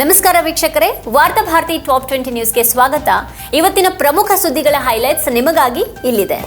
ನಮಸ್ಕಾರ ವೀಕ್ಷಕರೇ, ವಾರ್ತಾ ಭಾರತಿ ಟಾಪ್ ಟ್ವೆಂಟಿ ನ್ಯೂಸ್ಗೆ ಸ್ವಾಗತ. ಇವತ್ತಿನ ಪ್ರಮುಖ ಸುದ್ದಿಗಳ ಹೈಲೈಟ್ಸ್ ನಿಮಗಾಗಿ ಇಲ್ಲಿದೆ.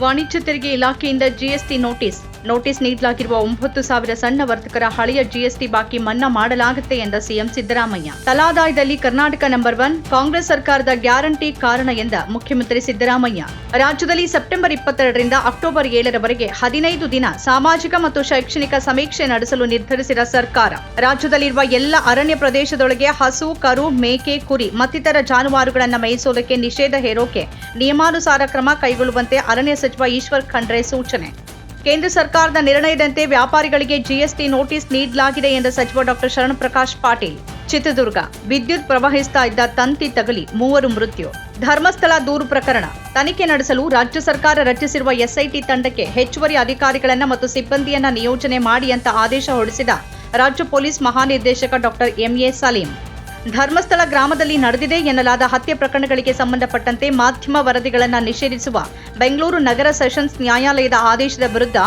ವಾಣಿಜ್ಯ ತೆರಿಗೆ ಇಲಾಖೆಯಿಂದ ಜಿಎಸ್ಟಿ ನೋಟಿಸ್ ನೋಟಿಸ್ ನೀಡಲಾಗಿರುವ ಒಂಬತ್ತು ಸಾವಿರ ಸಣ್ಣ ವರ್ತಕರ ಹಳೆಯ ಜಿಎಸ್ಟಿ ಬಾಕಿ ಮನ್ನಾ ಮಾಡಲಾಗುತ್ತೆ ಎಂದ ಸಿಎಂ ಸಿದ್ದರಾಮಯ್ಯ. ತಲಾದಾಯದಲ್ಲಿ ಕರ್ನಾಟಕ ನಂಬರ್ ಒನ್ ಕಾಂಗ್ರೆಸ್ ಸರ್ಕಾರದ ಗ್ಯಾರಂಟಿ ಕಾರಣ ಎಂದ ಮುಖ್ಯಮಂತ್ರಿ ಸಿದ್ದರಾಮಯ್ಯ. ರಾಜ್ಯದಲ್ಲಿ ಸೆಪ್ಟೆಂಬರ್ ಇಪ್ಪತ್ತೆರಡರಿಂದ ಅಕ್ಟೋಬರ್ ಏಳರವರೆಗೆ ಹದಿನೈದು ದಿನ ಸಾಮಾಜಿಕ ಮತ್ತು ಶೈಕ್ಷಣಿಕ ಸಮೀಕ್ಷೆ ನಡೆಸಲು ನಿರ್ಧರಿಸಿದ ಸರ್ಕಾರ. ರಾಜ್ಯದಲ್ಲಿರುವ ಎಲ್ಲ ಅರಣ್ಯ ಪ್ರದೇಶದೊಳಗೆ ಹಸು, ಕರು, ಮೇಕೆ, ಕುರಿ, ಮತ್ತಿತರ ಜಾನುವಾರುಗಳನ್ನು ಮೇಯಿಸೋದಕ್ಕೆ ನಿಷೇಧ ಹೇರೋಕೆ ನಿಯಮಾನುಸಾರ ಕ್ರಮ ಕೈಗೊಳ್ಳುವಂತೆ ಅರಣ್ಯ ಸಚಿವ ಈಶ್ವರ್ ಖಂಡ್ರೆ ಸೂಚನೆ. ಕೇಂದ್ರ ಸರ್ಕಾರದ ನಿರ್ಣಯದಂತೆ ವ್ಯಾಪಾರಿಗಳಿಗೆ ಜಿಎಸ್ಟಿ ನೋಟಿಸ್ ನೀಡಲಾಗಿದೆ ಎಂದ ಸಚಿವ ಡಾಕ್ಟರ್ ಶರಣಪ್ರಕಾಶ್ ಪಾಟೀಲ್. ಚಿತ್ರದುರ್ಗ, ವಿದ್ಯುತ್ ಪ್ರವಹಿಸ್ತಾ ಇದ್ದ ತಂತಿ ತಗಲಿ ಮೂವರು ಮೃತ್ಯು. ಧರ್ಮಸ್ಥಳ ದೂರು ಪ್ರಕರಣ. ತನಿಖೆ ನಡೆಸಲು ರಾಜ್ಯ ಸರ್ಕಾರ ರಚಿಸಿರುವ ಎಸ್ಐಟಿ ತಂಡಕ್ಕೆ ಹೆಚ್ಚುವರಿ ಅಧಿಕಾರಿಗಳನ್ನ ಮತ್ತು ಸಿಬ್ಬಂದಿಯನ್ನ ನಿಯೋಜನೆ ಮಾಡಿ ಅಂತ ಆದೇಶ ಹೊರಡಿಸಿದ ರಾಜ್ಯ ಪೊಲೀಸ್ ಮಹಾನಿರ್ದೇಶಕ ಡಾಕ್ಟರ್ ಎಂಎ ಸಲೀಂ. ಧರ್ಮಸ್ಥಳ ಗ್ರಾಮದಲ್ಲಿ ನಡೆದಿದೆ ಎನ್ನಲಾದ ಹತ್ಯೆ ಪ್ರಕರಣಗಳಿಗೆ ಸಂಬಂಧಪಟ್ಟಂತೆ ಮಾಧ್ಯಮ ವರದಿಗಳನ್ನು ನಿಷೇಧಿಸುವ ಬೆಂಗಳೂರು ನಗರ ಸೆಷನ್ಸ್ ನ್ಯಾಯಾಲಯದ ಆದೇಶದ ವಿರುದ್ಧ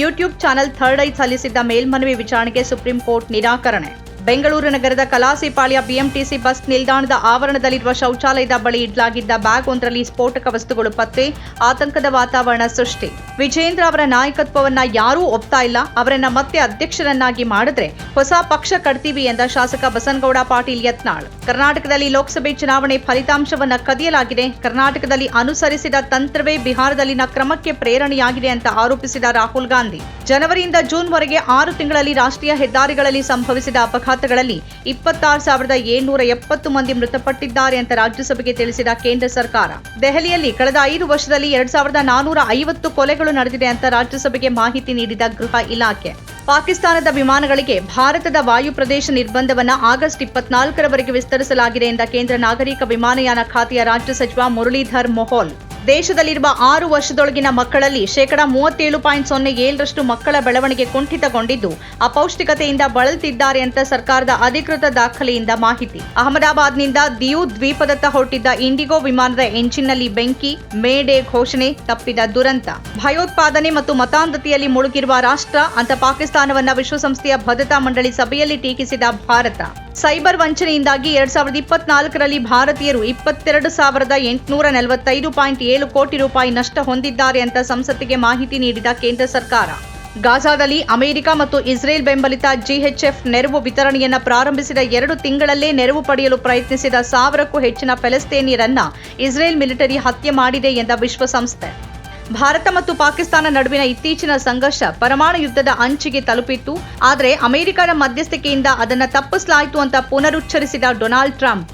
ಯೂಟ್ಯೂಬ್ ಚಾನೆಲ್ ಥರ್ಡ್ ಐ ಸಲ್ಲಿಸಿದ್ದ ಮೇಲ್ಮನವಿ ವಿಚಾರಣೆಗೆ ಸುಪ್ರೀಂ ಕೋರ್ಟ್ ನಿರಾಕರಣೆ. ಬೆಂಗಳೂರು ನಗರದ ಕಲಾಸಿಪಾಳ್ಯ ಬಿಎಂಟಿಸಿ ಬಸ್ ನಿಲ್ದಾಣದ ಆವರಣದಲ್ಲಿರುವ ಶೌಚಾಲಯದ ಬಳಿ ಇಡಲಾಗಿದ್ದ ಬ್ಯಾಗ್ ಒಂದರಲ್ಲಿ ಸ್ಫೋಟಕ ವಸ್ತುಗಳು ಪತ್ತೆ, ಆತಂಕದ ವಾತಾವರಣ ಸೃಷ್ಟಿ. ವಿಜೇಂದ್ರ ಅವರ ನಾಯಕತ್ವವನ್ನ ಯಾರೂ ಒಪ್ತಾ ಇಲ್ಲ. ಅವರನ್ನ ಮತ್ತೆ ಅಧ್ಯಕ್ಷರನ್ನಾಗಿ ಮಾಡಿದ್ರೆ ಹೊಸ ಪಕ್ಷ ಕಟ್ತೀವಿ ಎಂದ ಶಾಸಕ ಬಸನಗೌಡ ಪಾಟೀಲ್ ಯತ್ನಾಳ್. ಕರ್ನಾಟಕದಲ್ಲಿ ಲೋಕಸಭೆ ಚುನಾವಣೆ ಫಲಿತಾಂಶವನ್ನ ಕದಿಯಲಾಗಿದೆ. ಕರ್ನಾಟಕದಲ್ಲಿ ಅನುಸರಿಸಿದ ತಂತ್ರವೇ ಬಿಹಾರದಲ್ಲಿನ ಕ್ರಮಕ್ಕೆ ಪ್ರೇರಣೆಯಾಗಿದೆ ಅಂತ ಆರೋಪಿಸಿದ ರಾಹುಲ್ ಗಾಂಧಿ. ಜನವರಿಯಿಂದ ಜೂನ್ವರೆಗೆ ಆರು ತಿಂಗಳಲ್ಲಿ ರಾಷ್ಟ್ರೀಯ ಹೆದ್ದಾರಿಗಳಲ್ಲಿ ಸಂಭವಿಸಿದ ಅಪಘಾತಗಳಲ್ಲಿ ಇಪ್ಪತ್ತಾರು ಸಾವಿರದ ಏಳ್ನೂರ ಎಪ್ಪತ್ತು ಮಂದಿ ಮೃತಪಟ್ಟಿದ್ದಾರೆ ಅಂತ ರಾಜ್ಯಸಭೆಗೆ ತಿಳಿಸಿದ ಕೇಂದ್ರ ಸರ್ಕಾರ. ದೆಹಲಿಯಲ್ಲಿ ಕಳೆದ ಐದು ವರ್ಷದಲ್ಲಿ ಎರಡ್ ಸಾವಿರದ ನಾನೂರ ಐವತ್ತು ಕೊಲೆಗಳು ನಡೆದಿದೆ ಅಂತ ರಾಜ್ಯಸಭೆಗೆ ಮಾಹಿತಿ ನೀಡಿದ ಗೃಹ ಇಲಾಖೆ. ಪಾಕಿಸ್ತಾನದ ವಿಮಾನಗಳಿಗೆ ಭಾರತದ ವಾಯು ಪ್ರದೇಶ ನಿರ್ಬಂಧವನ್ನ ಆಗಸ್ಟ್ ಇಪ್ಪತ್ನಾಲ್ಕರವರೆಗೆ ವಿಸ್ತರಿಸಲಾಗಿದೆ ಎಂದ ಕೇಂದ್ರ ನಾಗರಿಕ ವಿಮಾನಯಾನ ಖಾತೆಯ ರಾಜ್ಯ ಸಚಿವ ಮುರಳೀಧರ್ ಮೊಹೋಲ್. ದೇಶದಲ್ಲಿರುವ ಆರು ವರ್ಷದೊಳಗಿನ ಮಕ್ಕಳಲ್ಲಿ ಶೇಕಡಾ ಮೂವತ್ತೇಳು ಪಾಯಿಂಟ್ ಸೊನ್ನೆ ಏಳರಷ್ಟು ಮಕ್ಕಳ ಬೆಳವಣಿಗೆ ಕುಂಠಿತಗೊಂಡಿದ್ದು, ಅಪೌಷ್ಟಿಕತೆಯಿಂದ ಬಳಲ್ತಿದ್ದಾರೆ ಅಂತ ಸರ್ಕಾರದ ಅಧಿಕೃತ ದಾಖಲೆಯಿಂದ ಮಾಹಿತಿ. ಅಹಮದಾಬಾದ್ನಿಂದ ದಿಯು ದ್ವೀಪದತ್ತ ಹೊರಟಿದ್ದ ಇಂಡಿಗೋ ವಿಮಾನದ ಎಂಜಿನ್ನಲ್ಲಿ ಬೆಂಕಿ ಮೇ ಡೇ ಘೋಷಣೆ ತಪ್ಪಿದ ದುರಂತ. ಭಯೋತ್ಪಾದನೆ ಮತ್ತು ಮತಾಂಧತೆಯಲ್ಲಿ ಮುಳುಗಿರುವ ರಾಷ್ಟ್ರ ಅಂತ ಪಾಕಿಸ್ತಾನವನ್ನ ವಿಶ್ವಸಂಸ್ಥೆಯ ಭದ್ರತಾ ಮಂಡಳಿ ಸಭೆಯಲ್ಲಿ ಟೀಕಿಸಿದ ಭಾರತ. ಸೈಬರ್ ವಂಚನೆಯಿಂದಾಗಿ ಎರಡ್ ಸಾವಿರದ ಇಪ್ಪತ್ನಾಲ್ಕರಲ್ಲಿ ಭಾರತೀಯರು ಇಪ್ಪತ್ತೆರಡು ಸಾವಿರದ ಎಂಟುನೂರ ನಲವತ್ತೈದು ಪಾಯಿಂಟ್ ಏಳು ಕೋಟಿ ರೂಪಾಯಿ ನಷ್ಟ ಹೊಂದಿದ್ದಾರೆ ಅಂತ ಸಂಸತ್ತಿಗೆ ಮಾಹಿತಿ ನೀಡಿದ ಕೇಂದ್ರ ಸರ್ಕಾರ. ಗಾಜಾದಲ್ಲಿ ಅಮೆರಿಕ ಮತ್ತು ಇಸ್ರೇಲ್ ಬೆಂಬಲಿತ ಜಿಎಚ್ಎಫ್ ನೆರವು ವಿತರಣೆಯನ್ನು ಪ್ರಾರಂಭಿಸಿದ ಎರಡು ತಿಂಗಳಲ್ಲೇ ನೆರವು ಪಡೆಯಲು ಪ್ರಯತ್ನಿಸಿದ ಸಾವಿರಕ್ಕೂ ಹೆಚ್ಚಿನ ಫೆಲೆಸ್ತೇನಿಯರನ್ನ ಇಸ್ರೇಲ್ ಮಿಲಿಟರಿ ಹತ್ಯೆ ಮಾಡಿದೆ ಎಂದ ವಿಶ್ವಸಂಸ್ಥೆ. ಭಾರತ ಮತ್ತು ಪಾಕಿಸ್ತಾನ ನಡುವಿನ ಇತ್ತೀಚಿನ ಸಂಘರ್ಷ ಪರಮಾಣು ಯುದ್ಧದ ಅಂಚಿಗೆ ತಲುಪಿತ್ತು. ಆದರೆ ಅಮೆರಿಕದ ಮಧ್ಯಸ್ಥಿಕೆಯಿಂದ ಅದನ್ನು ತಪ್ಪಿಸಲಾಯಿತು ಅಂತ ಪುನರುಚ್ಚರಿಸಿದ ಡೊನಾಲ್ಡ್ ಟ್ರಂಪ್.